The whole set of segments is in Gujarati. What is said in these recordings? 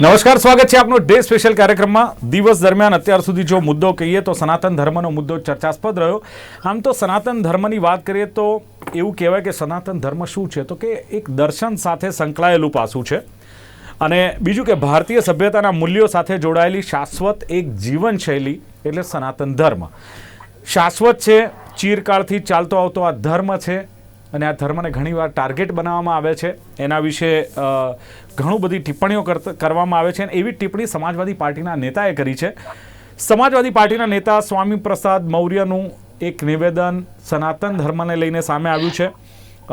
નમસ્કાર, સ્વાગત છે આપનો ડે સ્પેશિયલ કાર્યક્રમમાં. દિવસ દરમિયાન અત્યાર સુધી જો મુદ્દો કહીએ તો સનાતન ધર્મનો મુદ્દો ચર્ચાસ્પદ રહ્યો. આમ તો સનાતન ધર્મની વાત કરીએ તો એવું કહેવાય કે સનાતન ધર્મ શું છે? તો કે એક દર્શન સાથે સંકળાયેલું પાસું છે. અને બીજું કે ભારતીય સભ્યતાના મૂલ્યો સાથે જોડાયેલી શાશ્વત એક જીવનશૈલી એટલે સનાતન ધર્મ. શાશ્વત છે, ચીરકાળથી ચાલતો આવતો આ ધર્મ છે અને આ ધર્મને ઘણીવાર ટાર્ગેટ બનાવવામાં આવે છે. એના વિશે ઘણું બધી ટિપ્પણીઓ કરવામાં આવે છે અને એવી ટિપ્પણી સમાજવાદી પાર્ટીના નેતાએ કરી છે. સમાજવાદી પાર્ટીના નેતા સ્વામી પ્રસાદ મૌર્યનું એક નિવેદન સનાતન ધર્મને લઈને સામે આવ્યું છે.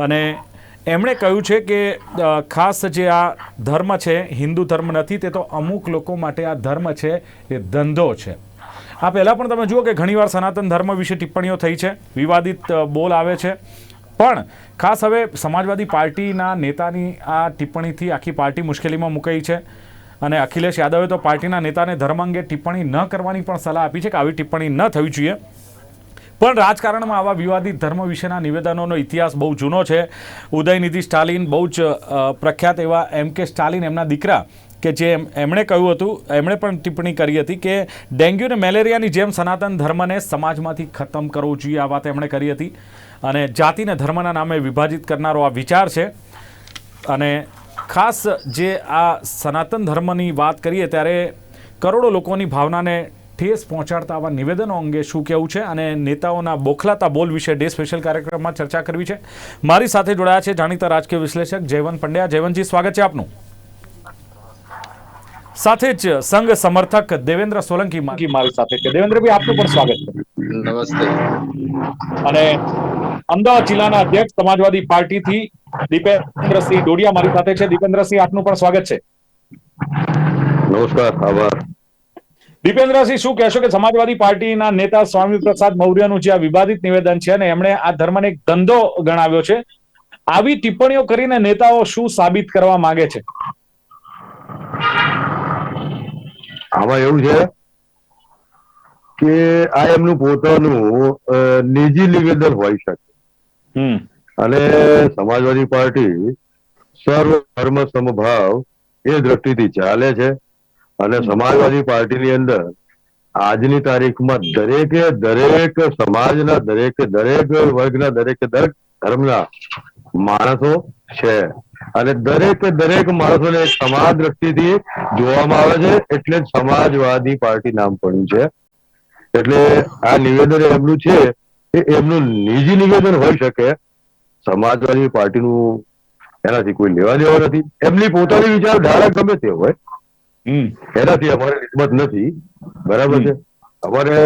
અને એમણે કહ્યું છે કે ખાસ જે આ ધર્મ છે, હિન્દુ ધર્મ નથી, તે તો અમુક લોકો માટે આ ધર્મ છે, એ ધંધો છે. આ પહેલાં પણ તમે જુઓ કે ઘણીવાર સનાતન ધર્મ વિશે ટિપ્પણીઓ થઈ છે. વિવાદિત બોલ આવે છે. પણ ખાસ હવે સમાજવાદી પાર્ટીના નેતાની આ ટિપ્પણીથી આખી પાર્ટી મુશ્કેલીમાં મુકાઈ છે. અને અખિલેશ યાદવે તો પાર્ટીના નેતાને ધર્મ અંગે ટિપ્પણી ન કરવાની પણ સલાહ આપી છે કે આવી ટિપ્પણી ન થવી જોઈએ. પણ રાજકારણમાં આવા વિવાદિત ધર્મ વિશેના નિવેદનોનો ઇતિહાસ બહુ જૂનો છે. ઉદયનિધિ સ્ટાલિન બહુ જ પ્રખ્યાત એવા એમ કે સ્ટાલિન એમના દીકરા કે જે એમ- એમણે કહ્યું હતું, એમણે પણ ટિપ્પણી કરી હતી કે ડેન્ગ્યુ અને મેલેરિયાની જેમ સનાતન ધર્મને સમાજમાંથી ખતમ કરવું જોઈએ આ વાત એમણે કરી હતી. અને જાતિને ધર્મના નામે વિભાજિત કરનારો આ વિચાર છે. અને ખાસ જે આ સનાતન ધર્મની વાત કરીએ ત્યારે કરોડો લોકોની ભાવનાને ઠેસ પહોંચાડતા આવા નિવેદનો અંગે શું કહેવું છે અને નેતાઓના બોખલાતા બોલ વિશે ડે સ્પેશિયલ કાર્યક્રમમાં ચર્ચા કરવી છે. મારી સાથે જોડાયા છે જાણીતા રાજકીય વિશ્લેષક જયવંત પંડ્યા. જયવંતજી સ્વાગત છે આપનું. સાથે જ સંઘ સમર્થક દેવેન્દ્ર સોલંકી મારી સાથે છે. દેવેન્દ્રભાઈ આપનું પણ સ્વાગત છે. નમસ્તે. અને અમદાવાદ જિલ્લાના અધ્યક્ષ સમાજવાદી પાર્ટીથી દીપેન્દ્રસિંહ ડોડિયા મારી સાથે છે. દીપેન્દ્રસિંહ આપનું પણ સ્વાગત છે. નમસ્કાર આભાર. દીપેન્દ્રસિંહ શું કહેશો કે સમાજવાદી પાર્ટીના નેતા સ્વામી પ્રસાદ મૌર્યનું જે આ વિવાદિત નિવેદન છે અને એમણે આ ધર્મને એક ધંધો ગણાવ્યો છે આવી ટિપ્પણીઓ કરીને નેતાઓ શું સાબિત કરવા માંગે છે? આમાં એવું છે કે આ એમનું પોતાનું નિજી નિવેદન હોઈ શકે. અને સમાજવાદી પાર્ટી સર્વ ધર્મ સમભાવ એ દ્રષ્ટિથી ચાલે છે. અને સમાજવાદી પાર્ટીની અંદર આજની તારીખમાં દરેકે દરેક સમાજના દરેકે દરેક વર્ગના દરેકે દરેક ધર્મના માણસો છે. અને દરેકે દરેક માણસોને સમાજ દ્રષ્ટિથી જોવામાં આવે છે એટલે સમાજવાદી પાર્ટી નામ પડ્યું છે. એટલે આ નિવેદન એમનું છે એ એમનું નિજી નિવેદન હોઈ શકે. સમાજવાદી પાર્ટીનું એનાથી કોઈ લેવા દેવા નથી. એમની પોતાની વિચારધારા ગમે તે હોય એનાથી અમારે નિસ્બત નથી. બરાબર છે? અમારે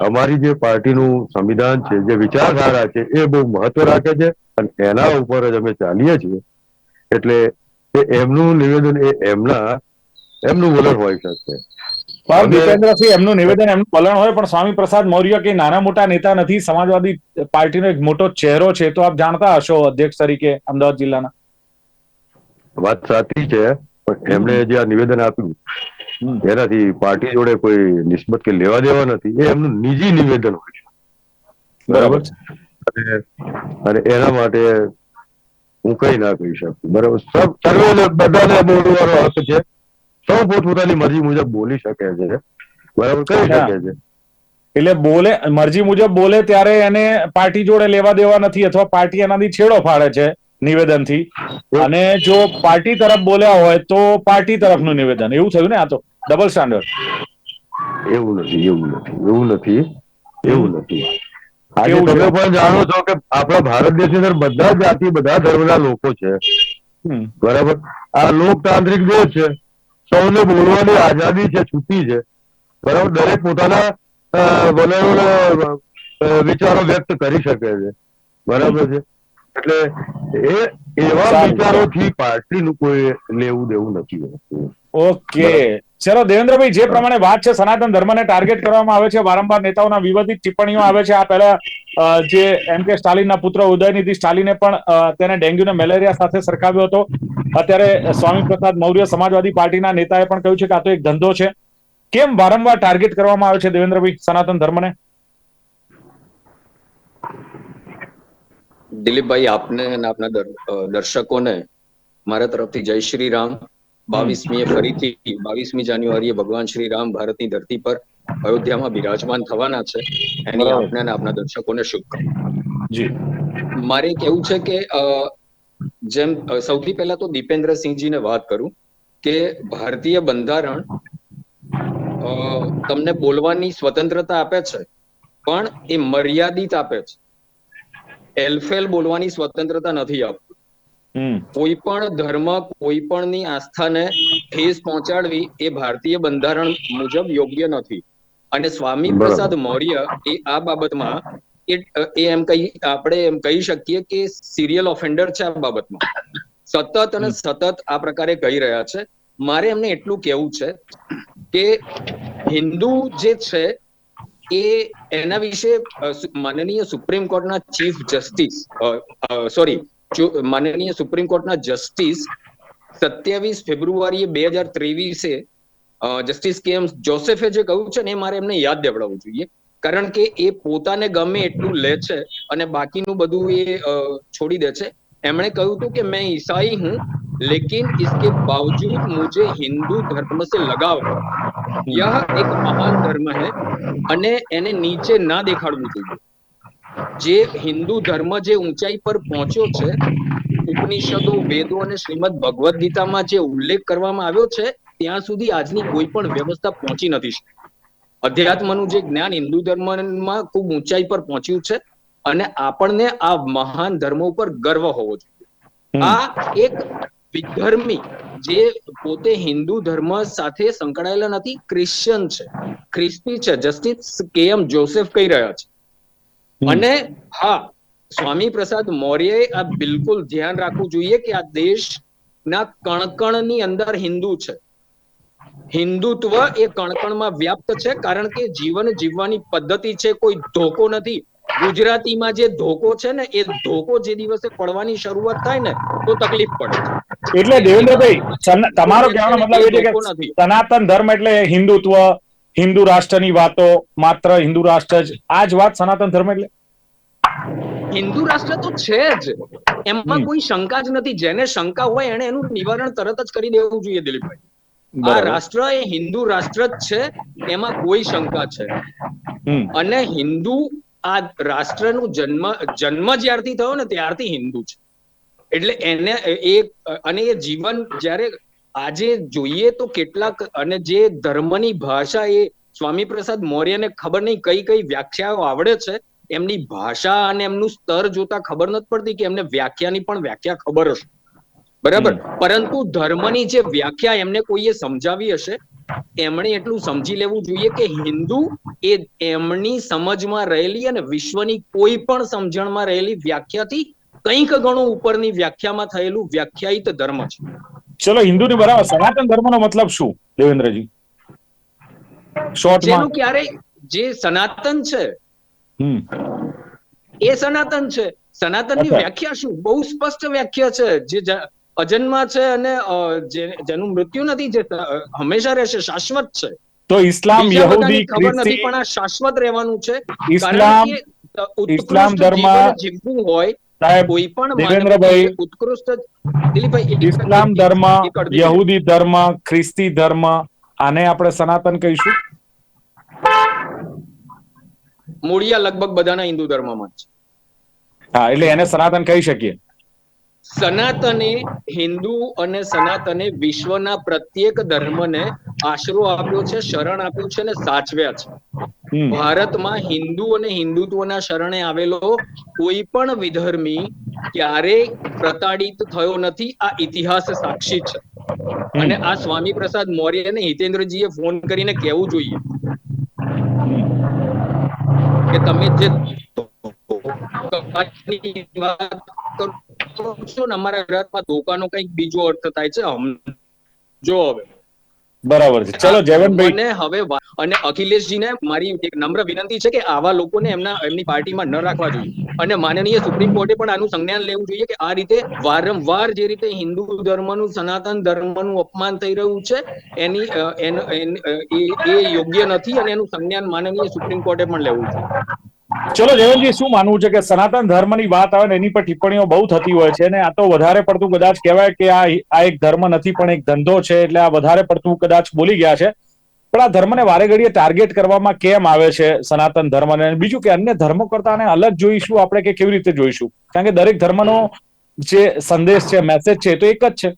અમારી જે પાર્ટીનું સંવિધાન છે જે વિચારધારા છે એ બહુ મહત્વ રાખે છે અને એના ઉપર જ અમે ચાલીએ છીએ. એટલે એમનું નિવેદન એ એમના એમનું વલણ હોઈ શકશે પણ અને- એમનું નિવેદન એમનું વલણ હોય પણ સ્વામી પ્રસાદ મૌર્ય કે નાના મોટા નેતા નથી સમાજવાદી પાર્ટીનો એક મોટો ચહેરો છે તો આપ જાણતા હશો અધ્યક્ષ તરીકે અમદાવાદ જિલ્લાના. વાત સાચી છે પણ એમણે જે આ નિવેદન આપ્યું એનાથી પાર્ટી જોડે કોઈ નિસ્બત કે લેવા દેવા નથી એ એમનું નિજી નિવેદન હોય છે. બરાબર છે. અને એના માટે હું કઈ ના કહી શકું. બરાબર. સર્વે બધાને બોલવાનો હક છે. સૌ પોતપોતાની મરજી મુજબ બોલી શકે છે. બરાબર? કરી શકે છે. એટલે બોલે મરજી મુજબ બોલે ત્યારે એને પાર્ટી જોડે લેવા દેવા નથી અથવા પાર્ટી એનાથી છેડો ફાડે છે નિવેદનથી. અને જો પાર્ટી તરફ બોલ્યા હોય તો પાર્ટી તરફનું નિવેદન. એવું થયું ને આ તો? ડબલ સ્ટાન્ડર્ડ એવું નથી એવું નથી એવું નથી એવું નથી. આજે તમે પણ જાણો છો કે આપણા ભારત દેશની અંદર બધા જાતિ બધા ધર્મના લોકો છે. બરાબર? આ લોકતાંત્રિક દેશ છે. સૌને બોલવાની આઝાદી છે છૂટી છે. બરાબર? દરેક પોતાના વલણ વિચારો વ્યક્ત કરી શકે છે. બરાબર છે? એટલે એ એવા. વિચારોથી પાર્ટીનું કોઈ લેવું દેવું નથી ઓકે. ચલો દેવેન્દ્રભાઈ જે પ્રમાણે વાત છે સનાતન ધર્મને ટાર્ગેટ કરવામાં આવે છે વારંવાર નેતાઓના વિવાદિત ટિપ્પણીઓ આવે છે. આ પહેલા જે એમ કે સ્ટાલિનના પુત્ર ઉદયનિધિ સ્ટાલિને પણ તેને ડેન્ગ્યુને મેલેરિયા સાથે સરખાવ્યો હતો. અત્યારે સ્વામી પ્રસાદ મૌર્ય સમાજવાદી પાર્ટીના નેતાએ પણ કહ્યું છે કે આ તો એક ધંધો છે. કેમ વારંવાર ટાર્ગેટ કરવામાં આવે છે દેવેન્દ્રભાઈ સનાતન ધર્મને? દિલીપભાઈ આપને અને આપના દર- દર્શકોને મારા તરફથી જય શ્રી રામ. બાવીસમી ફરીથી બાવીસમી જાન્યુઆરીએ ભગવાન શ્રી રામ ભારતની ધરતી પર અયોધ્યામાં બિરાજમાન થવાના છે. એની આપને અને આપના દર્શકોને શુભકામના જી. મારે કેવું છે કે જેમ સૌથી પહેલા તો દીપેન્દ્રસિંહજીને વાત કરું કે ભારતીય બંધારણ તમને બોલવાની સ્વતંત્રતા આપે છે પણ એ મર્યાદિત આપે છે. એલફેલ બોલવાની સ્વતંત્રતા નથી આપતું. કોઈ પણ ધર્મ કોઈ પણની આસ્થાને ઠેસ પહોંચાડવી એ ભારતીય બંધારણ મુજબ યોગ્ય નથી. અને સ્વામી પ્રસાદ મૌર્ય એ આ બાબતમાં એ એમ કહી આપણે એમ કહી શકીએ કે સિરિયલ ઓફેન્ડર છે આ બાબતમાં. સતત અને સતત આ પ્રકારે કહી રહ્યા છે. મારે એમને એટલું કેવું છે કે હિન્દુ જે છે એ એના વિશે માનનીય સુપ્રીમ કોર્ટના ચીફ જસ્ટિસ સોરી માનનીય સુપ્રીમ કોર્ટના જસ્ટિસ સત્યાવીસ ફેબ્રુઆરીએ બે હજાર ત્રેવીસે જસ્ટિસ કે એમ જોસેફે જે કહ્યું છે ને એ મારે એમને યાદ દેવડાવવું જોઈએ કારણ કે એ પોતાને ગમે એટલું લે છે અને બાકીનું બધું એ અ, છોડી દે છે એમણે કહ્યું હતું કે मैं ईसाई हूं लेकिन इसके बावजूद मुझे हिंदू धर्म से लगाव है यह एक महान धर्म है અને એને નીચે ના દેખાડવું જોઈએ જે હિન્દુ ધર્મ જે ઊંચાઈ પર પહોંચ્યો છે ઉપનિષદો વેદો અને શ્રીમદ ભગવદ્ ગીતામાં જે ઉલ્લેખ કરવામાં આવ્યો છે ત્યાં સુધી આજની કોઈ પણ વ્યવસ્થા પહોંચી નથી અધ્યાત્મનું જે જ્ઞાન હિન્દુ ધર્મમાં ખૂબ ઊંચાઈ પર પહોંચ્યું છે અને આપણને આ મહાન ધર્મ ઉપર ગર્વ હોવો જોઈએ. આ એક વિધર્મી જે પોતે હિન્દુ ધર્મ સાથે સંકળાયેલા નથી ક્રિશ્ચિયન છે. ખ્રિસ્તી છે જસ્ટિસ કે એમ જોસેફ કહી રહ્યા છે. અને હા સ્વામી પ્રસાદ મૌર્ય આ બિલકુલ ધ્યાન રાખવું જોઈએ કે આ દેશના કણકણની અંદર હિન્દુ છે. હિન્દુત્વ એ કણકણમાં વ્યાપ્ત છે કારણ કે જીવન જીવવાની પદ્ધતિ છે કોઈ ધોકો નથી. ગુજરાતીમાં જે ધોકો છે ને એ ધોકો જે દિવસે પડવાની શરૂઆત થાય ને તો તકલીફ પડે એટલે દેવેન્દ્રભાઈ તમારો કહેવાનો મતલબ એ છે કે નથી. સનાતન ધર્મ એટલે હિન્દુત્વ હિન્દુ રાષ્ટ્રની વાતો માત્ર હિન્દુ રાષ્ટ્ર જ. આ જ વાત સનાતન ધર્મ એટલે? હિન્દુ રાષ્ટ્ર તો છે જ. એમાં કોઈ શંકા જ નથી. જેને શંકા હોય એને એનું નિવારણ તરત જ કરી દેવું જોઈએ દિલીપભાઈ. આ રાષ્ટ્ર એ હિન્દુ રાષ્ટ્ર જ છે. એમાં કોઈ શંકા છે. અને હિન્દુ આ રાષ્ટ્રનું જન્મ જન્મ જ્યારથી થયો ને ત્યારથી હિન્દુ છે. એટલે એને એ અને એ જીવન જ્યારે આજે જોઈએ તો કેટલાક અને જે ધર્મની ભાષા એ સ્વામી પ્રસાદ મૌર્યને ખબર નહીં કઈ કઈ વ્યાખ્યાઓ આવડે છે એમની ભાષા અને એમનું સ્તર જોતા ખબર નથી પડતી કે એમને વ્યાખ્યાની પણ વ્યાખ્યા ખબર હશે. બરાબર? પરંતુ ધર્મની જે વ્યાખ્યા એમને કોઈએ સમજાવી હશે એમણે એટલું સમજી લેવું જોઈએ કે હિન્દુ એ એમની સમજમાં રહેલી અને વિશ્વની કોઈ પણ સમજણમાં રહેલી વ્યાખ્યાથી કંઈક ઘણું ઉપરની વ્યાખ્યામાં થયેલું વ્યાખ્યાયિત ધર્મ છે. ચલો હિન્દુની બરાબર. સનાતન ધર્મનો મતલબ શું દેવેન્દ્રજી? શોર્ટમાં ક્યારે જે સનાતન છે એ સનાતન છે. સનાતનની વ્યાખ્યા શું? બહુ સ્પષ્ટ વ્યાખ્યા છે. જે અજન્મા છે અને જેનું મૃત્યુ નથી જે હંમેશા રહેશે શાશ્વત છે. તો ઇસ્લામ યહૂદી ખબર નથી ખ્રિસ્તી પણ આ શાશ્વત રહેવાનું છે. ઇસ્લામ ઇસ્લામ ધર્મ જીવવું હોય સાહેબ કોઈ પણ દેવેન્દ્રભાઈ, ઉત્કૃષ્ટ દિલીપભાઈ ઇસ્લામ ધર્મ. યહૂદી ધર્મ ખ્રિસ્તી ધર્મ આને આપણે સનાતન કહીશું? મૂળિયા લગભગ બધાના હિન્દુ ધર્મમાં છે હા એટલે એને સનાતન કહી શકીએ. સનાતને હિન્દુ અને સનાતને વિશ્વના પ્રત્યેક ધર્મને આશરો આપ્યો છે શરણ આપ્યું છે અને સાચવ્યા છે. ભારતમાં હિન્દુ અને હિન્દુત્વના શરણે આવેલો કોઈ પણ વિધર્મી ક્યારે પ્રતાડિત થયો નથી, આ ઇતિહાસ સાક્ષી છે. અને આ સ્વામી પ્રસાદ મૌર્ય ને હિતેન્દ્રજીએ ફોન કરીને કહેવું જોઈએ કે તમે જે છો ને અમારા ગુજરાતમાં ધોકાનો કંઈક બીજો અર્થ થાય છે જો હવે. બરાબર છે. ચલો, જયવંતભાઈ. અને હવે અને અખિલેશજીને મારી એક નમ્ર વિનંતી છે કે આવા લોકોને એમના, એમની પાર્ટીમાં ન રાખવા જોઈએ. અને માનનીય સુપ્રીમ કોર્ટે પણ આનું સંજ્ઞાન લેવું જોઈએ કે આ રીતે વારંવાર જે રીતે હિન્દુ ધર્મનું, સનાતન ધર્મનું અપમાન થઈ રહ્યું છે, એની એ યોગ્ય નથી અને એનું સંજ્ઞાન માનનીય સુપ્રીમ કોર્ટે પણ લેવું જોઈએ. ચલો જયવંતજી શું માનવું છે કે સનાતન ધર્મની વાત આવે ને એની પર ટિપ્પણીઓ બહુ થતી હોય છે ને આ તો વધારે પડતું કદાચ કહેવાય કે આ આ એક ધર્મ નથી પણ એક ધંધો છે એટલે આ વધારે પડતું કદાચ બોલી ગયા છે. પણ આ ધર્મને વારે ઘડીએ ટાર્ગેટ કરવામાં કેમ આવે છે સનાતન ધર્મને? બીજું કે અન્ય ધર્મો કરતા આને અલગ જોઈશું આપણે કે કેવી રીતે જોઈશું? કારણ કે દરેક ધર્મનો જે સંદેશ છે મેસેજ છે તો એક જ છે.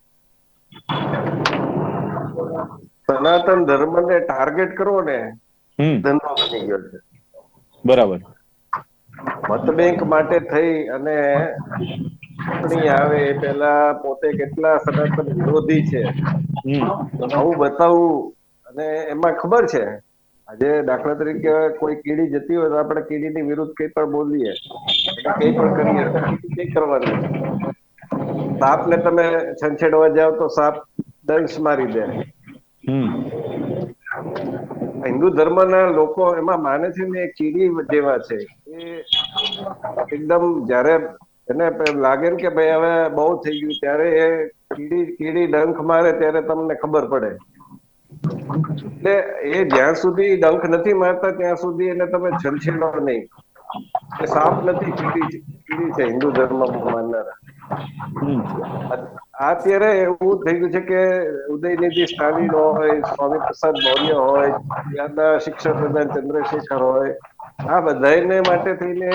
સનાતન ધર્મને ટાર્ગેટ કરવો ને ધંધો બની ગયો છે. બરાબર. મત બેંક માટે થઈ અને ચૂંટણી આવે એ પહેલા પોતે કેટલા સનાતન વિરોધી છે. આવું બતાવવું અને એમાં ખબર છે આજે દાખલા તરીકે કોઈ કીડી જતી હોય તો આપણે કીડીની વિરુદ્ધ કઈ પણ બોલીએ. કઈ પણ કરીએ કઈ કરવાનું. સાપને તમે છંછેડવા જાવ તો સાપ દંશ મારી દે. હિન્દુ ધર્મના લોકો એમાં માને છે ને કીડી જેવા છે. એ એકદમ જ્યારે એને લાગે ને કે ભાઈ હવે બહુ થઈ ગયું ત્યારે એ કીડી કીડી ડંખ મારે ત્યારે તમને ખબર પડે. એટલે એ જ્યાં સુધી ડંખ નથી મારતા ત્યાં સુધી એને તમે છંછેડો નહીં. એ સાપ નથી કીડી કીડી છે હિન્દુ ધર્મ માનનારા. અત્યારે એવું થઈ ગયું છે કે ઉદયનિધિ સ્ટાલિન હોય સ્વામી પ્રસાદ મૌર્ય હોય, ત્યાંના શિક્ષણ પ્રધાન ચંદ્રશેખર હોય, આ બધાને માટે થઈને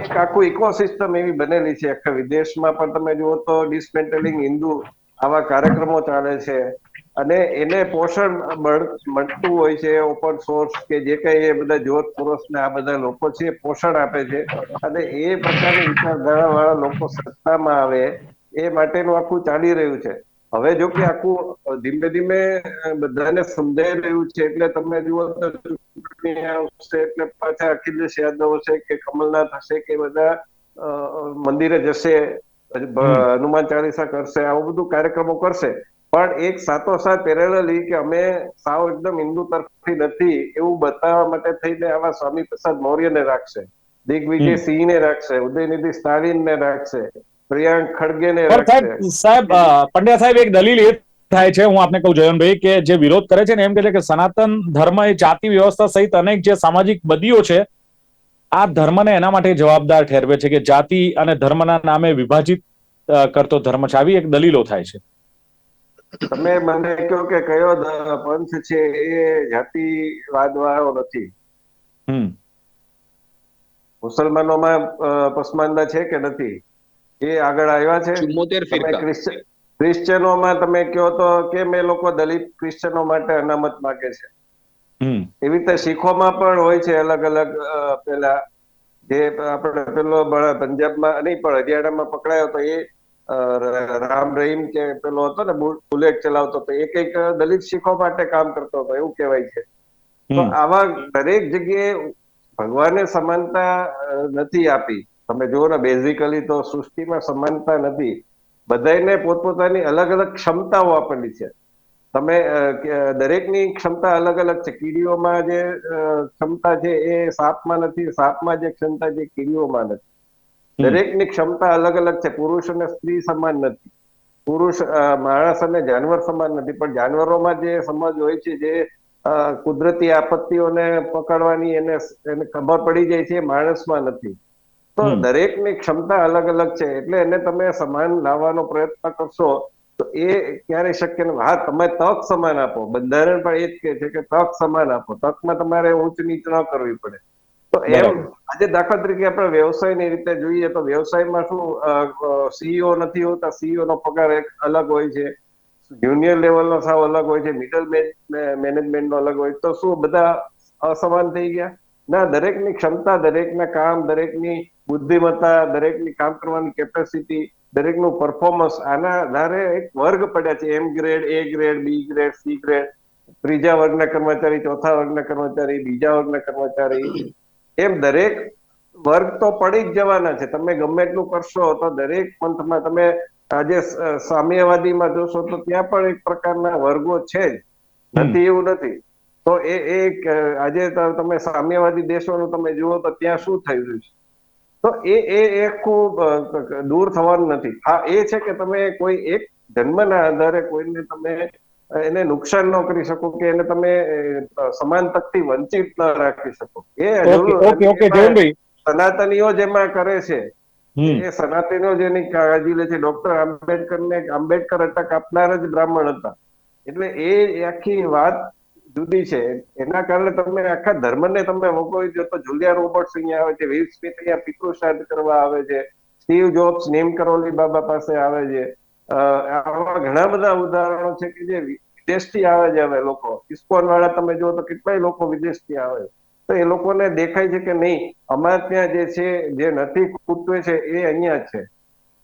એક આખું ઇકોસિસ્ટમ એવી બનેલી છે. આખા વિદેશમાં પણ તમે જુઓ તો ડિસમેન્ટલિંગ હિન્દુ આવા કાર્યક્રમો ચાલે છે અને એને પોષણ મળતું હોય છે ઓપન સોર્સ કે જે કઈ એ બધા જોત પુરુષ ને આ બધા લોકો છે પોષણ આપે છે અને એ પ્રકારની વિચારધારા વાળા લોકો સત્તામાં આવે એ માટેનું આખું ચાલી રહ્યું છે. હવે જો કે આખું ધીમે ધીમે બધાને સમજાઈ રહ્યું છે. એટલે તમે જુઓ તો આવશે એટલે પાછા અખિલેશ યાદવ હશે કે કમલનાથ હશે કે બધા મંદિરે જશે હનુમાન ચાલીસા કરશે આવું બધું કાર્યક્રમો કરશે. પણ એક સાથોસાથ પેરેલલી કે અમે સાવ એકદમ હિન્દુ તરફથી નથી એવું બતાવવા માટે થઈને આવા સ્વામી પ્રસાદ મૌર્યને રાખશે. દિગ્વિજય સિંહને રાખશે ઉદયનિધિ સ્ટાલિનને રાખશે. પ્રિયાંક ખડગેને સાહેબ પંડ્યા સાહેબ એક દલીલ એ થાય છે હું આપને કહું જયનભાઈ કે જે વિરોધ કરે છે ને એમ કે છે કે સનાતન ધર્મ એ જાતિ વ્યવસ્થા સહિત અનેક જે સામાજિક બદીઓ છે આ ધર્મને એના માટે જવાબદાર ઠેરવે છે કે જાતિ અને ધર્મના નામે વિભાજિત કરતો ધર્મ છે. આવી એક દલીલો થાય છે. તમે મને કહો કે કયો પંથ છે એ જાતિવાદ વાળો નથી. હમ. મુસલમાનોમાં પસમાનદા છે કે નથી? એ આગળ આવ્યા છે. ચુમ્મોતેર ફિરકા. તમે કહો તો કેમ એ લોકો દલિત ક્રિશ્ચનો માટે અનામત માંગે છે? એવી રીતે શીખોમાં પણ હોય છે અલગ અલગ પેલા જે આપણે પેલો પંજાબમાં નહીં પણ હરિયાણામાં પકડાયો તો એ રામ રહીમ કે પેલો હતો ને બુલેટ ચલાવતો તો એ કંઈક દલિત શીખો માટે કામ કરતો હતો એવું કહેવાય છે. તો આવા દરેક જગ્યાએ ભગવાને સમાનતા નથી આપી. તમે જુઓ ને બેઝિકલી તો સૃષ્ટિમાં સમાનતા નથી. બધાને પોતપોતાની અલગ અલગ ક્ષમતાઓ આપેલી છે. તમે દરેકની ક્ષમતા અલગ અલગ છે. કીડીઓમાં જે ક્ષમતા છે એ સાપમાં નથી સાપમાં જે ક્ષમતા છે કીડીઓમાં નથી. દરેકની ક્ષમતા અલગ અલગ છે. પુરુષ અને સ્ત્રી સમાન નથી. પુરુષ માણસ અને જાનવર સમાન નથી. પણ જાનવરોમાં જે સમજ હોય છે જે કુદરતી આપત્તિઓને પકડવાની એને એને ખબર પડી જાય છે માણસમાં નથી. તો. દરેકની ક્ષમતા અલગ અલગ છે. એટલે એને તમે સમાન લાવવાનો પ્રયત્ન કરશો તો એ ક્યારે શક્ય હા તમે તક સમાન આપો. બંધારણ પણ એ જ કહે છે કે તક સમાન આપો. તકમાં તમારે ઊંચ નીચ ન કરવી પડે. તો એમ આજે દાખલા તરીકે આપણે વ્યવસાયની રીતે જોઈએ તો વ્યવસાયમાં શું સીઈઓ નથી હોતા. સીઈઓ નો પગાર એક અલગ હોય છે. જુનિયર લેવલનો સાવ અલગ હોય છે. મિડલ મેનેજમેન્ટ નો અલગ હોય તો શું બધા અસમાન થઈ ગયા? ના દરેકની ક્ષમતા દરેકના કામ દરેકની બુદ્ધિમત્તા દરેકની કામ કરવાની કેપેસિટી દરેકનું પરફોર્મન્સ આના આધારે એક વર્ગ પડ્યા છે. એમ grade A grade B grade C grade ત્રીજા વર્ગના કર્મચારી ચોથા વર્ગના કર્મચારી બીજા વર્ગના કર્મચારી. એમ દરેક વર્ગ તો પડી જ જવાના છે. તમે ગમે એટલું કરશો તો દરેક પંથમાં તમે આજે સામ્યવાદીમાં જોશો તો ત્યાં પણ એક પ્રકારના વર્ગો છે જ. નથી એવું નથી. તો એ એક, આજે તમે સામ્યવાદી દેશોનું તમે જુઓ તો ત્યાં શું થઈ રહ્યું છે? તો એ એ એક ખૂબ દૂર થવાનું નથી. હા એ છે કે તમે કોઈ એક જન્મના આધારે કોઈને તમે એને નુકસાન ન કરી શકો કે એને તમે સમાન તકથી વંચિત ન રાખી શકો. એ સનાતનીઓ જેમાં કરે છે. એ સનાતનીઓ જેની કાળજી લે છે. ડોક્ટર આંબેડકર ને આંબેડકર અટક આપનાર જ બ્રાહ્મણ હતા. એટલે એ આખી વાત જુદી છે. એના કારણે તમે આખા ધર્મને તમે વગોવી દો તો જુલિયા રોબર્ટ્સ અહીંયા આવે છે વિલ સ્મિથ અહીંયા પિતૃ શ્રાદ્ધ કરવા આવે છે સ્ટીવ જોબ્સ નેમ કરોલી બાબા પાસે આવે છે. આવા ઘણા બધા ઉદાહરણો છે કે જે વિદેશથી આવે છે હવે લોકો. ઇસ્કોન વાળા તમે જુઓ તો કેટલાય લોકો વિદેશથી આવે છે. તો એ લોકોને દેખાય છે કે નહીં અમારે ત્યાં જે છે જે નથી ખૂટવે છે એ અહીંયા છે.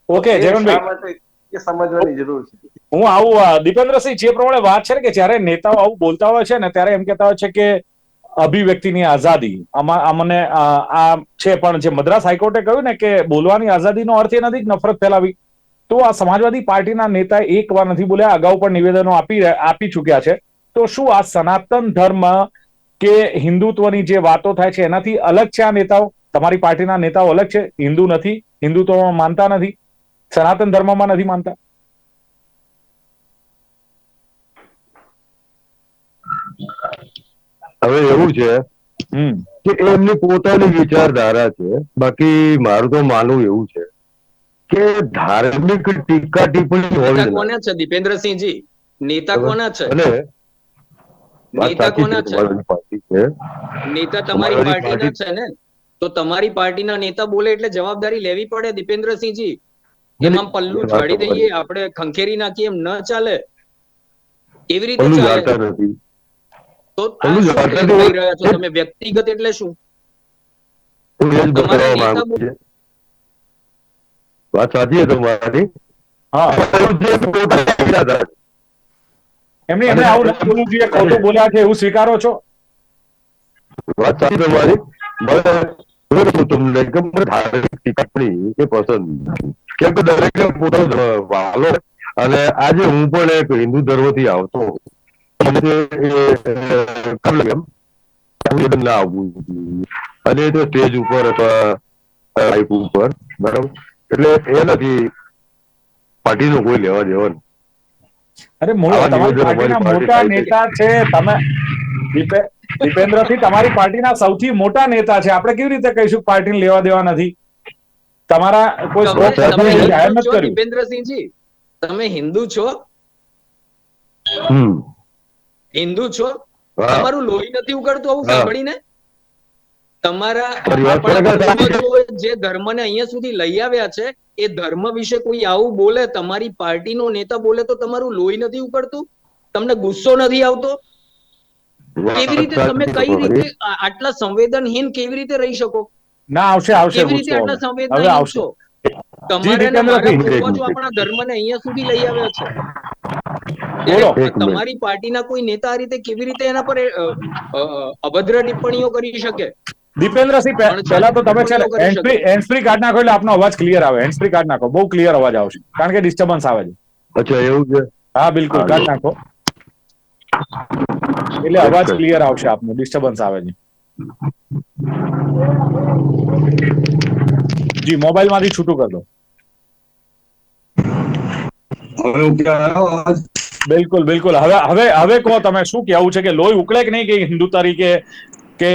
ઓકે જયવંતભાઈ એ સમજવાની જરૂર છે. હું આવું દીપેન્દ્રસિંહ, જે પ્રમાણે વાત છે ને કે જ્યારે નેતાઓ આવું બોલતા હોય છે ને, ત્યારે એમ કહેતા હોય છે કે અભિવ્યક્તિની આઝાદી. આમાં, આ છે, પણ જે મદ્રાસ હાઈકોર્ટે કહ્યું ને કે બોલવાની આઝાદીનો અર્થ એ નથી નફરત ફેલાવી. તો આ સમાજવાદી પાર્ટીના નેતા એક વાર નથી બોલ્યા, અગાઉ પણ નિવેદનો આપી આપી ચૂક્યા છે. તો શું આ સનાતન ધર્મ કે હિન્દુત્વની જે વાતો થાય છે, એનાથી અલગ છે આ નેતાઓ? તમારી પાર્ટીના નેતાઓ અલગ છે, હિન્દુ નથી, હિન્દુત્વમાં માનતા નથી. સનાતન ધર્મમાં નથી માનતા? હવે એવું છે કે એમની પોતાની વિચારધારા છે બાકી મારું તો માનવું એવું છે કે ધાર્મિક ટીકા ટિપ્પણી હોવી. કોના છે? દીપેન્દ્રસિંહજી. નેતા કોના છે? અને નેતા કોના છે છે? તમારી પાર્ટી છે. નેતા તમારી પાર્ટીના છે ને? તો તમારી પાર્ટીના નેતા બોલે એટલે જવાબદારી લેવી પડે દીપેન્દ્રસિંહજી. એમાં પલ્લું છાડી. દઈએ આપણે ખંખેરી નાખીએ એમ ન ચાલે. એવી રીતે ચાલે. તો રહ્યા છો તમે વ્યક્તિગત એટલે શું? વાત સાચી તમારી. હા. એમની આવું બોલવું જોઈએ ખોટું બોલ્યા છે એવું સ્વીકારો છો? વાત સાચી તમારી. બરાબર. હું તમને કે મને ધાર્મિક ટિપ્પણી એ પસંદ નથી. કેમ કે દરેકને પોતાનો વાલો અને આજે હું પણ એક હિન્દુ ધર્મથી આવતો ના આવવું અને એ તો સ્ટેજ ઉપર અથવા લાઈફ ઉપર બરાબર? એટલે એ નથી. પાર્ટીનો કોઈ લેવા દેવા નથી. અરે મોટા નેતા છે તમે દીપેન્દ્રસિંહ તમારી પાર્ટીના સૌથી મોટા નેતા છે. આપણે કેવી રીતે કહીશું પાર્ટીને લેવા દેવા નથી? તમારા કોઈ જાહેર નથી? કર્યું. દીપેન્દ્રસિંહજી? તમે હિન્દુ છો? હિન્દુ છો? તમારું લોહી નથી ઉકળતું આવું સાંભળીને? તમારા જે ધર્મને અહીંયા સુધી લઈ આવ્યા છે એ ધર્મ વિશે કોઈ આવું બોલે તમારી પાર્ટીનો નેતા બોલે તો તમારું લોહી નથી ઉકળતું? તમને ગુસ્સો નથી આવતો? કેવી રીતે તમે કઈ રીતે આટલા સંવેદનહીન કેવી રીતે રહી શકો? ના આવશે આવશે કેવી રીતે આટલા સંવેદનહીન આવશે. છો? તમારે પૂર્વજો આપણા ધર્મને અહીંયા સુધી લઈ આવ્યા છે. તમારી પાર્ટીના કોઈ નેતા આ રીતે કેવી રીતે એના પર અભદ્ર ટિપ્પણીઓ કરી શકે? દીપેન્દ્રસિંહ પહેલા તો તમે છે ને ટિપ્પણીઓ કાર્ડ નાખો એટલે આપનો અવાજ ક્લિયર આવે. હેન્ડ ફ્રી કાઢ નાખો. બહુ ક્લિયર અવાજ આવશે. કારણ કે ડિસ્ટર્બન્સ આવે છે. અચ્છા એવું છે? હા બિલકુલ કાર્ડ નાખો. એટલે અવાજ ક્લિયર આવશે આપનો. ડિસ્ટર્બન્સ આવે છે. જી મોબાઈલમાંથી છૂટું કરી દો? બિલકુલ બિલકુલ. હવે હવે હવે કહો તમે શું કહેવું છે કે લોહી ઉકળે કે નહીં કે હિન્દુ તરીકે કે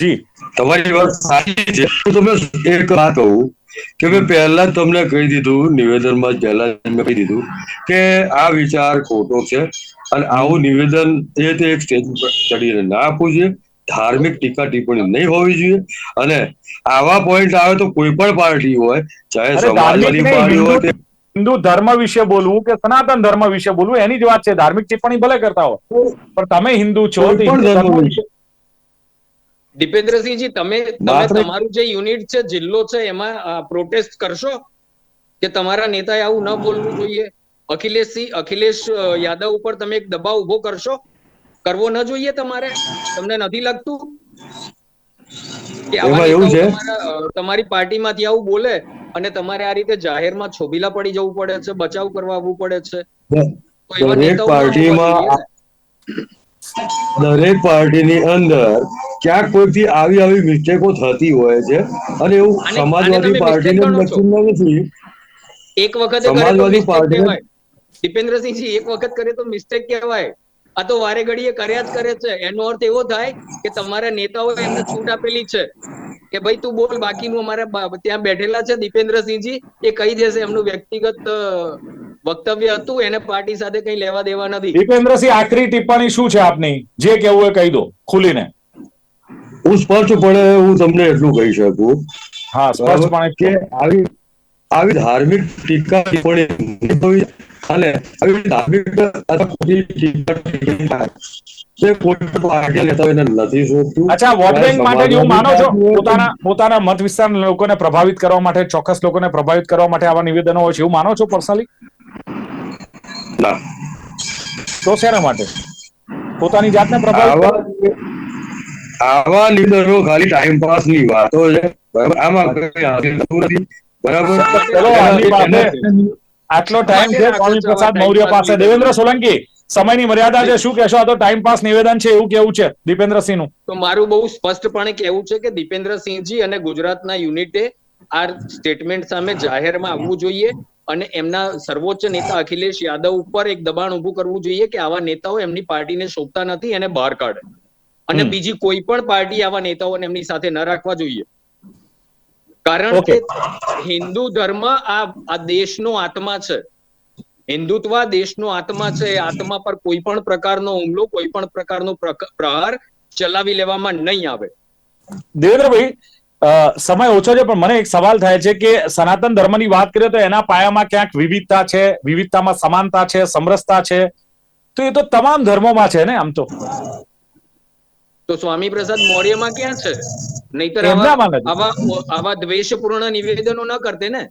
જી. તમારી વાત સાચી છે. હું તમને એક વાત કહું. કે મેં પહેલા તમને કહી દીધું નિવેદનમાં પહેલા મેં કહી દીધું કે આ વિચાર ખોટો છે અને આવું નિવેદન એ તે એક સ્ટેજ ઉપર ચડીને ના આપવું જોઈએ. ધાર્મિક ટીકા ટિપ્પણી નહીં હોવી જોઈએ અને આવા પોઈન્ટ આવે તો કોઈ પણ પાર્ટી હોય ચાહે સમાજવાદી પાર્ટી હોય હિન્દુ હિન્દુ ધર્મ વિશે બોલવું કે સનાતન ધર્મ વિશે બોલવું એની જ વાત છે. ધાર્મિક ટિપ્પણી ભલે કરતા હો પણ તમે હિન્દુ છો તો કોઈ પણ હિન્દુ ધર્મ ધર્મ વિશે. દીપેન્દ્રસિંહજી તમે તમે તમારું જે યુનિટ છે જિલ્લો છે એમાં પ્રોટેસ્ટ કરશો? કે તમારા નેતાએ આવું ન બોલવું જોઈએ? અખિલેશ સિંહ અખિલેશ યાદવ ઉપર તમે એક દબાવ ઊભો કરશો? કરવો ન જોઈએ તમારે? તમને નથી લાગતું? કે એવું છે? તમારી પાર્ટીમાંથી આવું બોલે અને તમારે આ રીતે જાહેરમાં છોભીલા પડી જવું પડે છે બચાવ કરવા આવવું પડે છે? તો એવા નેતાઓ પાર્ટીમાં. દરેક પાર્ટીની અંદર ક્યાંક કોઈથી આવી આવી મિસ્ટેકો થતી હોય છે અને એવું સમાજવાદી પાર્ટીને લક્ષણ નથી. એક વખત સમાજવાદી પાર્ટી દીપેન્દ્રસિંહજી એક વખત કરે તો મિસ્ટેક કહેવાય. આ તો વારે ઘડીએ કર્યા જ કરે છે. એનો અર્થ એવો થાય કે તમારા નેતાઓ એમને છૂટ આપેલી છે કે ભાઈ તું બોલ બાકીનું અમારે ત્યાં બેઠેલા છે દીપેન્દ્રસિંહજી એ કહી દેશે એમનું વ્યક્તિગત વક્તવ્ય હતું એને પાર્ટી સાથે કઈ લેવા દેવા નથી. દીપેન્દ્રસિંહ આખરી ટિપ્પણી શું છે આપની? જે કેવું એ કહી દો ખુલીને. હું સ્પષ્ટપણે હું તમને એટલું કહી શકું. હા સ્પષ્ટપણે કે આવી આવી ધાર્મિક ટીકા ટિપ્પણી અને આવી ધાર્મિક ટીકા તે કોઈ પણ પાર્ટી નેતાઓને નથી શોભતું અચ્છા વોટ બેંક માટે એવું માનો છો? પોતાના પોતાના મત વિસ્તારના લોકોને પ્રભાવિત કરવા માટે ચોક્કસ લોકોને પ્રભાવિત કરવા માટે આવા નિવેદનો હોય છે એવું માનો છો પર્સનલી? તો શેના માટે. પોતાની જાતને પ્રભાવિત આવા લીડરો ખાલી ટાઈમ પાસની વાતો છે. બરાબર? આમાં કઈ હાસિલ નથી. બરાબર? ચલો, આની પાસે એને- આટલો ટાઈમ છે સ્વામી પ્રસાદ મૌર્ય પાસે. દેવેન્દ્ર સોલંકી સમયની મર્યાદા છે શું કહેશો? આ તો ટાઈમ પાસ નિવેદન છે એવું કેવું છે? દીપેન્દ્રસિંહનું તો મારું બહુ સ્પષ્ટપણે કહેવું છે કે દીપેન્દ્રસિંહજી અને ગુજરાતના યુનિટે આ સ્ટેટમેન્ટ સામે જાહેરમાં આવવું જોઈએ. અને એમના સર્વોચ્ચ નેતા અખિલેશ યાદવ ઉપર એક દબાણ ઊભું કરવું જોઈએ કે આવા નેતાઓ એમની પાર્ટીને શોભતા નથી એને બહાર કાઢે. અને બીજી કોઈ પણ પાર્ટી આવા નેતાઓને એમની સાથે ન રાખવા જોઈએ. કારણ કે હિન્દુ ધર્મ આ આ દેશનો આત્મા છે. હિન્દુત્વ આ દેશનો આત્મા છે. આત્મા પર કોઈ પણ પ્રકારનો હુમલો કોઈ પણ પ્રકારનો પ્રક- પ્રહાર ચલાવી લેવામાં નહીં આવે. દેવેન્દ્રભાઈ સમય ઓછો છે પણ મને એક સવાલ થાય છે કે સનાતન ધર્મની વાત કરીએ તો એના પાયામાં ક્યાંક વિવિધતા છે વિવિધતામાં સમાનતા છે સમરસતા છે? તો એ તો તમામ ધર્મોમાં છે ને આમ તો. તો સ્વામી પ્રસાદ મૌર્યમાં ક્યાં છે? નહીતર આવા. આવા દ્વેષપૂર્ણ નિવેદનો ન કરતે ને?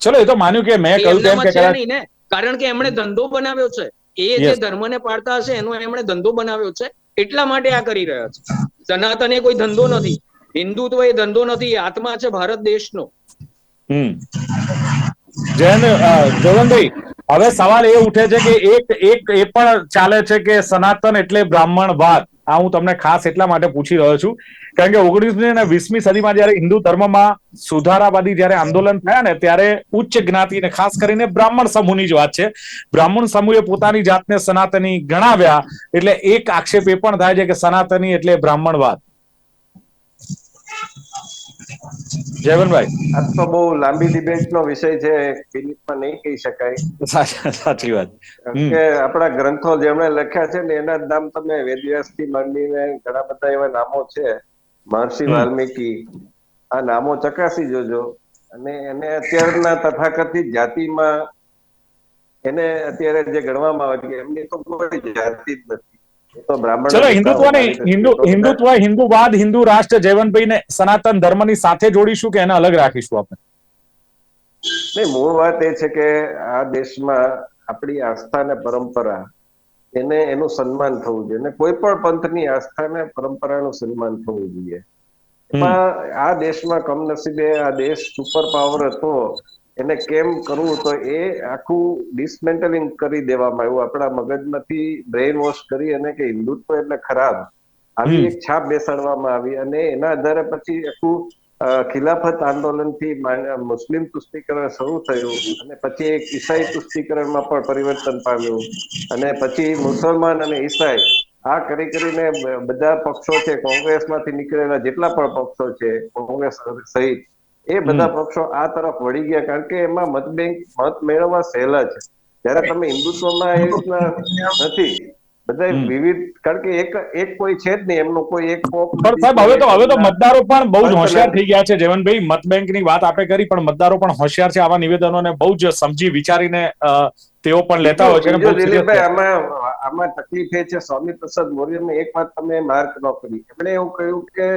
ચલો એ તો માન્યું કે મેં કહ્યું તેમ કે નહીં ને? કારણ કે એમણે ધંધો બનાવ્યો છે. એ જે. ધર્મને પાડતા હશે એનો એમણે ધંધો બનાવ્યો છે એટલા માટે આ કરી રહ્યા છે. સનાતન એ કોઈ ધંધો નથી. હિન્દુત્વ એ ધંધો નથી આત્મા છે ભારત દેશનો. હમ. જયંત જવનભાઈ હવે સવાલ એ ઉઠે છે કે એક એક એ પણ ચાલે છે કે સનાતન એટલે બ્રાહ્મણવાદ આ હું તમને ખાસ એટલા માટે પૂછી રહ્યો છું. કારણ કે ઓગણીસમી અને વીસમી સદીમાં જયારે હિન્દુ ધર્મમાં સુધારાવાદી જયારે આંદોલન થયા ને, ત્યારે ઉચ્ચ જ્ઞાતિ ને ખાસ કરીને બ્રાહ્મણ સમૂહની જ વાત છે. બ્રાહ્મણ સમૂહે પોતાની જાતને સનાતની ગણાવ્યા, એટલે એક આક્ષેપ એ પણ થાય છે કે સનાતની એટલે બ્રાહ્મણવાદ જયવંતભાઈ આ તો બહુ લાંબી ડિબેટ નો વિષય છે મિનિટમાં નહીં કહી શકાય. સાચી વાત. કે આપણા ગ્રંથો જેમણે લખ્યા છે ને એના નામ તમે વેદવ્યાસથી માંડીને ઘણા બધા એવા નામો છે. મહર્ષિ વાલ્મીકી આ નામો ચકાસી જોજો. અને એને અત્યારના તથાકથિત જાતિમાં એને અત્યારે જે ગણવામાં આવે છે એમની તો કોઈ જાતિ જ નથી. તો બ્રાહ્મણ ચલો હિન્દુત્વ હિન્દુ હિન્દુત્વ હિન્દુવાદ હિન્દુ રાષ્ટ્ર જયવંતભાઈ ને સનાતન ધર્મની સાથે જોડીશું કે એને અલગ રાખીશું આપણે? નહીં મૂળ વાત એ છે કે આ દેશમાં આપણી આસ્થા ને પરંપરા એને એનું સન્માન થવું જોઈએ અને કોઈ પણ પંથની આસ્થા ને પરંપરાનું સન્માન થવું જોઈએ. એમાં આ દેશમાં કમનસીબે આ દેશ સુપર પાવર હતો એને કેમ કરવું તો એ આખું ડિસમેન્ટલિંગ કરી દેવામાં આવ્યું. આપણા મગજમાંથી બ્રેઇન વોશ કરી અને કે હિન્દુત્વ એટલે ખરાબ. આવી એક છાપ બેસાડવામાં આવી અને એના આધારે પછી આખું ખિલાફત આંદોલનથી મુસ્લિમ તુષ્ટિકરણ શરૂ થયું અને પછી એક ઈસાઈ તુષ્ટિકરણમાં પણ પરિવર્તન પામ્યું. અને પછી મુસલમાન અને ઈસાઈ આ કરી કરીને બધા પક્ષો છે કોંગ્રેસમાંથી નીકળેલા જેટલા પણ પક્ષો છે કોંગ્રેસ સહિત એ બધા પક્ષો આ તરફ વળી ગયા કારણ કે એમાં મત બેંક મત મેળવવા સહેલા છે. જયારે તમે હિન્દુત્વમાં એ રીતના નથી. બધા વિવિધ કારણ કે એક એક કોઈ છે જ નહીં. એમનો કોઈ એક પણ સાહેબ હવે તો હવે તો મતદારો પણ બહુ જ હોશિયાર થઈ ગયા છે. જેવનભાઈ મત બેંકની વાત આપે કરી પણ મતદારો પણ હોશિયાર છે. આવા નિવેદનોને બહુ જ સમજી વિચારીને તેઓ પણ લેતા હોય છે દિલીપભાઈ આમાં આમાં તકલીફ એ છે. સ્વામી પ્રસાદ મૌર્યને એક વાત તમે માર્ક ન કરી. એમણે એવું કહ્યું કે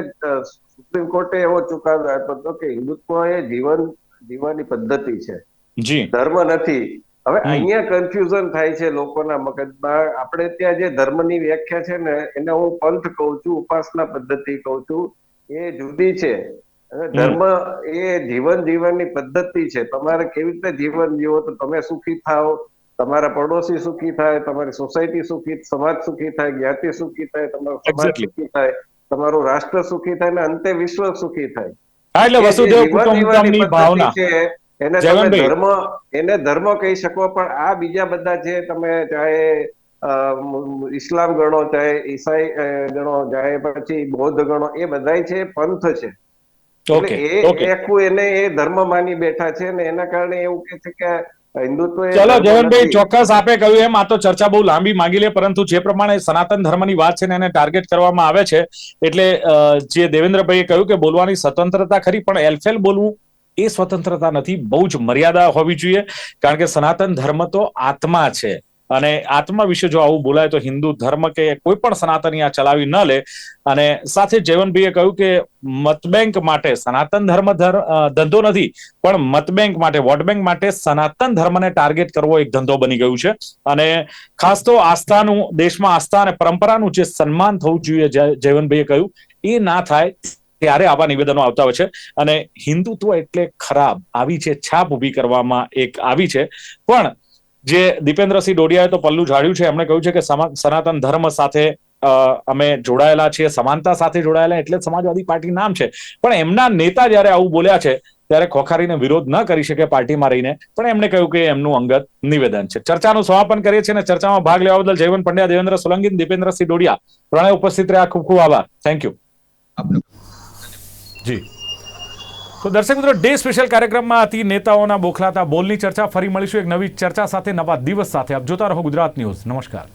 સુપ્રીમ કોર્ટે એવો ચુકાદો આપ્યો હતો કે હિન્દુત્વ એ જીવન જીવવાની પદ્ધતિ છે. જી. ધર્મ નથી. હવે અહીંયા કન્ફ્યુઝન થાય છે લોકોના મગજમાં. આપણે ત્યાં જે ધર્મની વ્યાખ્યા છે ને એને હું પંથ કહું છું ઉપાસના પદ્ધતિ કહું છું એ જુદી છે. ધર્મ એ જીવન જીવનની પદ્ધતિ છે. તમારે કેવી રીતે જીવન જીવો? તો તમે સુખી થાઓ તમારા પડોશી સુખી થાય તમારી સોસાયટી સુખી સમાજ સુખી થાય જ્ઞાતિ સુખી થાય તમારો સમાજ સુખી થાય. તમારું રાષ્ટ્ર સુખી થાય ને અંતે વિશ્વ સુખી થાય. હા એટલે વસુદેવ કુટુંબકમની ભાવના. એને તમે ધર્મ એને ધર્મ કહી શકો પણ આ બીજા બધા જે તમે ચાહે ઇસ્લામ ગણો ચાહે ઈસાઈ ગણો ચાહે પછી બૌદ્ધ ગણો એ બધાય છે પંથ છે. એટલે એ આખું એને એ ધર્મ માની બેઠા છે ને એના કારણે એવું કે છે કે હિન્દુત્વ ચલો ધર્મ ચોક્કસ આપે કહ્યું એમ. આ તો ચર્ચા બહુ લાંબી માંગી લે પરંતુ જે પ્રમાણે સનાતન ધર્મની વાત છે ને એને ટાર્ગેટ કરવામાં આવે છે એટલે જે દેવેન્દ્રભાઈએ કહ્યું કે બોલવાની સ્વતંત્રતા ખરી પણ એલફેલ બોલવું એ સ્વતંત્રતા નથી બહુ જ મર્યાદા હોવી જોઈએ કારણ કે સનાતન ધર્મ તો આત્મા છે. અને આત્મા વિશે જો આવું બોલાય તો હિન્દુ ધર્મ કે કોઈ પણ સનાતની આ ચલાવી ન લે. અને સાથે જયવનભાઈએ કહ્યું કે મતબેંક માટે સનાતન ધર્મ ધર- ધંધો નથી, પણ મતબેંક માટે, વોટ બેંક માટે સનાતન ધર્મને ટાર્ગેટ કરવો એક ધંધો બની ગયું છે. અને ખાસ તો આસ્થાનું, દેશમાં આસ્થા અને પરંપરાનું જે સન્માન થવું જોઈએ જયવનભાઈએ કહ્યું, એ ના થાય ત્યારે આવા નિવેદનો આવતા હોય છે. અને હિન્દુત્વ એટલે ખરાબ, આવી છે, છાપ ઊભી કરવામાં એક આવી છે. પણ જે દીપેન્દ્રસિંહ ડોડિયાએ તો પલ્લું ઝાડ્યું છે. એમણે કહ્યું છે કે સનાતન ધર્મ સાથે અમે જોડાયેલા છીએ સમાનતા સાથે જોડાયેલા એટલે સમાજવાદી પાર્ટી નામ છે. પણ એમના નેતા જ્યારે આવું બોલ્યા છે ત્યારે ખોખારીને વિરોધ ન કરી શકે પાર્ટીમાં રહીને. પણ એમણે કહ્યું કે એમનું અંગત નિવેદન છે. ચર્ચાનું સમાપન કરીએ છીએ અને ચર્ચામાં ભાગ લેવા બદલ જયવંત પંડ્યા દેવેન્દ્ર સોલંકી દીપેન્દ્રસિંહ ડોડિયા. પ્રણય ઉપસ્થિત રહ્યા. ખૂબ ખૂબ આભાર. Thank you ji. તો દર્શક મિત્રો, ડે સ્પેશિયલ કાર્યક્રમમાં હતી નેતાઓના બોખલાતા બોલની ચર્ચા, ફરી મળીશું એક નવી ચર્ચા સાથે, નવા દિવસ સાથે. આપ જોતા રહો ગુજરાત ન્યૂઝ. નમસ્કાર.